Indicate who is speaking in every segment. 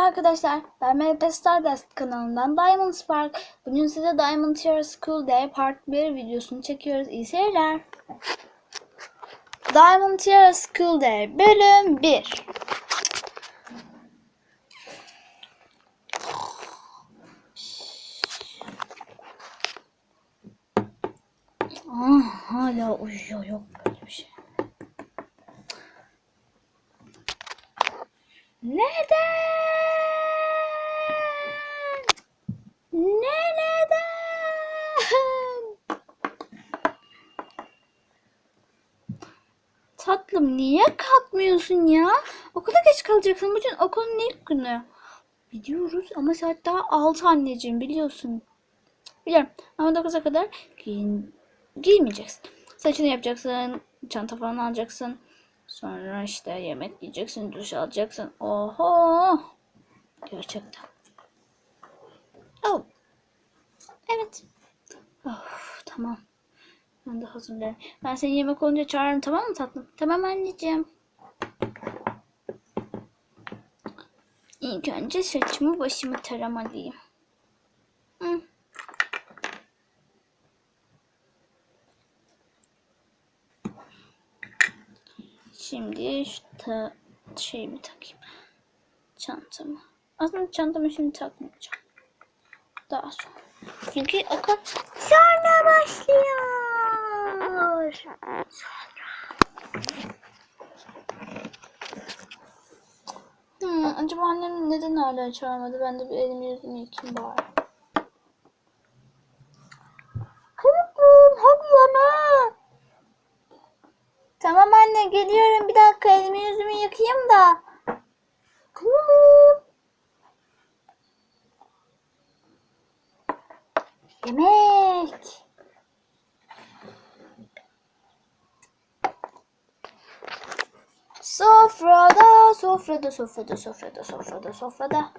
Speaker 1: arkadaşlar. Ben MHP Stardust kanalından Diamond Spark. Bugün size Diamond Tier School Day Part 1 videosunu çekiyoruz. İyi seyirler. Diamond Tier School Day bölüm 1. Ah, hala uyuyor yok böyle bir şey. Neden? Ne neden? Tatlım niye kalkmıyorsun ya? Okula geç kalacaksın. Bugün okulun ilk günü. Biliyoruz ama saat daha 6 anneciğim biliyorsun. Biliyorum ama 9'a kadar giyin, giymeyeceksin. Saçını yapacaksın, çanta falan alacaksın. Sonra işte yemek yiyeceksin, duş alacaksın. Oho! Gerçekten. Oh. Evet. Of, tamam. Ben de hazırlayayım. Ben seni yemek olunca çağırırım tamam mı tatlım? Tamam anneciğim. İlk önce saçımı başımı taramalıyım. Hı. Şimdi şu ta şeyimi takayım. Çantamı. Aslında çantamı şimdi takmayacağım. Daha sonra. Çünkü okul sonra başlıyor. Sonra. Hmm, acaba annem neden hala çağırmadı? Ben de bir elimi yüzümü yıkayayım bari. Kızım hadi yana. Tamam anne geliyorum bir dakika elimi yüzümü yıkayayım da. Kızım. Yemek. Sofrada, sofrada, sofrada, sofrada, sofrada, sofrada.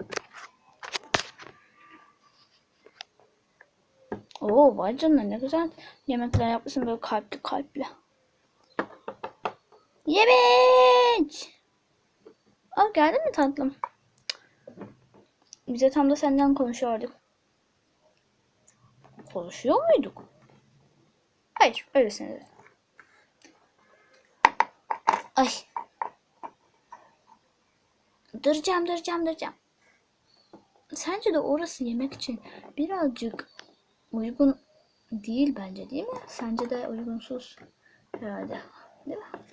Speaker 1: Oo vay canına ne güzel yemekler yapmışsın böyle kalpli kalpli. Yemek! Aa geldin mi tatlım? Bize tam da senden konuşuyorduk. Konuşuyor muyduk? Hayır, öylesine dedim. Ay. Duracağım, duracağım, duracağım. Sence de orası yemek için birazcık uygun değil bence değil mi? Sence de uygunsuz herhalde. Değil mi?